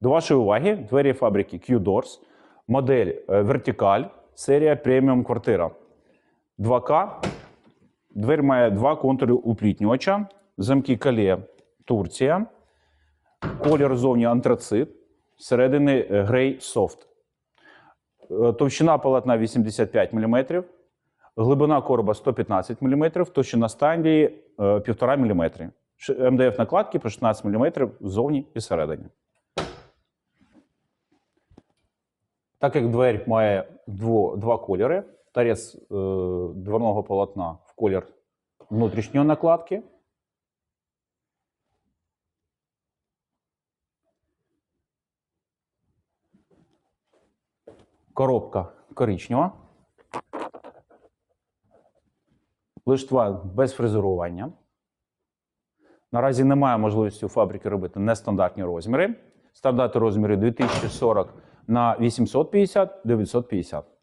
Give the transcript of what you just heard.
До вашої уваги двері фабрики Q-Doors, модель е, Vertical, серія преміум квартира. 2К. Двері має два контури уплітнювача, замки калє Турція, колір зовні антрацит, зсередини е, грей софт. Е, Товщина полотна 85 мм, глибина короба 115 мм, товщина стандії 1,5 мм. МДФ накладки по 16 мм ззовні і всередині. Так як двері має дво, два кольори, тарець е, дверного полотна в колір внутрішньої накладки. Коробка коричнева. Лиштва без фрезерування. Наразі немає можливості у фабрики робити нестандартні розміри. Стандартні розміри 2040 на 850 950.